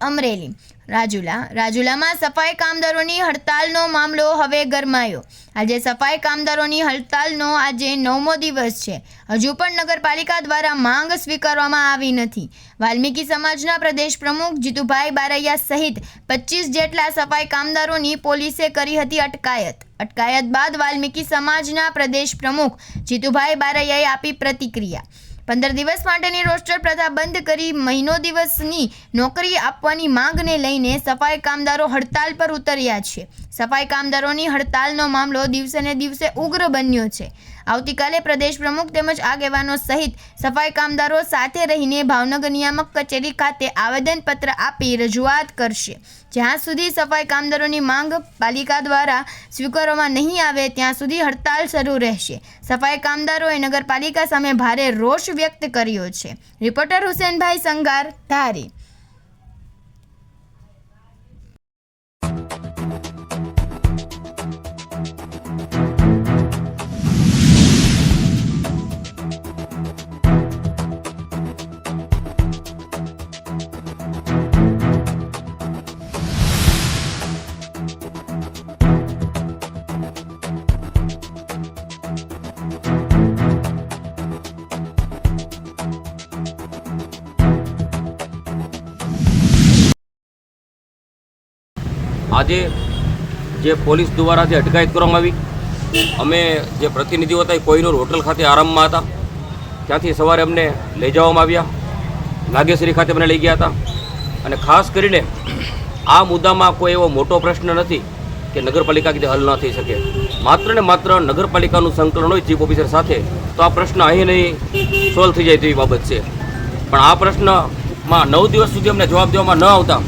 અમરેલી. રાજુલા. રાજુલામાં સફાઈ કામદારોની હડતાલનો મામલો હવે ગરમાયો. આજે સફાઈ કામદારોની હડતાલનો આજે નવમો દિવસ છે. હજુ પણ નગરપાલિકા દ્વારા માંગ સ્વીકારવામાં આવી નથી. વાલ્મીકી સમાજના પ્રદેશ પ્રમુખ જીતુભાઈ બારૈયા સહિત પચીસ જેટલા સફાઈ કામદારોની પોલીસે કરી હતી અટકાયત. અટકાયત બાદ વાલ્મીકી સમાજના પ્રદેશ પ્રમુખ જીતુભાઈ બારૈયાએ આપી પ્રતિક્રિયા. પંદર દિવસ માટેની રોસ્ટર પ્રથા બંધ કરી મહિનો દિવસની નોકરી આપવાની માંગને લઈને સફાઈ કામદારો હડતાલ પર ઉતર્યા છે. સફાઈ કામદારોની હડતાલનો મામલો દિવસે ને દિવસે ઉગ્ર બન્યો છે. આવતીકાલે પ્રદેશ પ્રમુખ તેમજ આગેવાનો સહિત સફાઈ કામદારો સાથે રહીને ભાવનગર નિયામક કચેરી ખાતે આવેદનપત્ર આપી રજૂઆત કરશે. જ્યાં સુધી સફાઈ કામદારોની માંગ પાલિકા દ્વારા સ્વીકારવામાં નહીં આવે, ત્યાં સુધી હડતાલ શરૂ રહેશે. સફાઈ કામદારોએ નગરપાલિકા સામે ભારે રોષ વ્યક્ત કર્યો છે. રિપોર્ટર હુસેનભાઈ સંગાર ધારી. આજે જે પોલીસ દ્વારા જે અટકાયત કરવામાં આવી, અમે જે પ્રતિનિધિઓ હતા એ કોઈનૂર હોટલ ખાતે આરામમાં હતા. ત્યાંથી સવારે અમને લઈ જવામાં આવ્યા નાગેશ્વરી ખાતે મને લઈ ગયા હતા. અને ખાસ કરીને આ મુદ્દામાં કોઈ એવો મોટો પ્રશ્ન નથી કે નગરપાલિકા કીધે હલ ન થઈ શકે. માત્ર ને માત્ર નગરપાલિકાનું સંકલન હોય, ચીફ ઓફિસર સાથે, તો આ પ્રશ્ન અહીં નહીં સોલ્વ થઈ જાય તેવી બાબત છે. પણ આ પ્રશ્નમાં નવ દિવસ સુધી અમને જવાબ દેવામાં ન આવતા.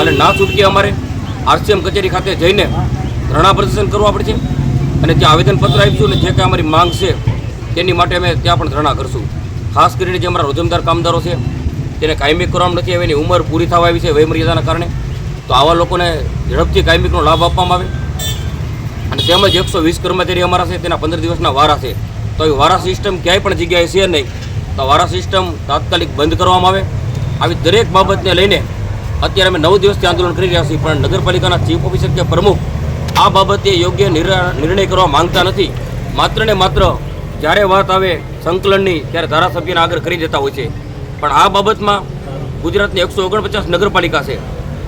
અને ના છૂટકે અમારે. આરસીએમ કચેરી ખાતે જઈને ધરણા પ્રદર્શન કરવા છે અને ત્યાં આવેદનપત્ર આપીશું અને જે કાંઈ અમારી માંગ છે તેની માટે અમે ત્યાં પણ ધરણા કરશું. ખાસ કરીને જે અમારા રોજમદાર કામદારો છે, તેને કાયમી કરવામાં નથી આવે એની ઉંમર પૂરી થવા આવી છે વયમર્યાદાના કારણે, તો આવા લોકોને ઝડપથી કાયમિકનો લાભ આપવામાં આવે. અને તેમજ એકસો વીસ કર્મચારી અમારા છે, તેના પંદર દિવસના વારા છે. તો એ વારા સિસ્ટમ ક્યાંય પણ જગ્યાએ છે નહીં, તો વારા સિસ્ટમ તાત્કાલિક બંધ કરવામાં આવે. આવી દરેક બાબતને લઈને અત્યારે અમે નવ દિવસથી આંદોલન કરી રહ્યા છીએ, પણ નગરપાલિકાના ચીફ ઓફિસર કે પ્રમુખ આ બાબતે યોગ્ય નિર્ણય કરવા માંગતા નથી. માત્ર ને માત્ર જ્યારે વાત આવે સંકલનની, ત્યારે ધારાસભ્યને આગળ કરી દેતા હોય છે. પણ આ બાબતમાં ગુજરાતની એકસો ઓગણપચાસ નગરપાલિકા છે.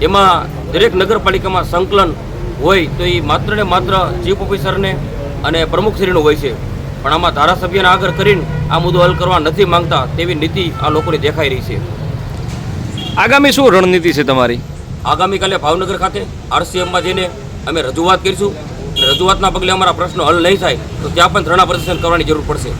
એમાં દરેક નગરપાલિકામાં સંકલન હોય તો એ માત્ર ને માત્ર ચીફ ઓફિસરને અને પ્રમુખશ્રીનું હોય છે. પણ આમાં ધારાસભ્યને આગળ કરીને આ મુદ્દો હલ કરવા નથી માંગતા તેવી નીતિ આ લોકોની દેખાઈ રહી છે. આગામી શું રણનીતિ છે તમારી? આગામીકાલે ભાવનગર ખાતે આરસીએમમાં જઈને અમે રજૂઆત કરીશું. રજૂઆતના પગલે અમારા પ્રશ્નો હલ નહીં થાય, તો ત્યાં પણ ધરણા પ્રદર્શન કરવાની જરૂર પડશે.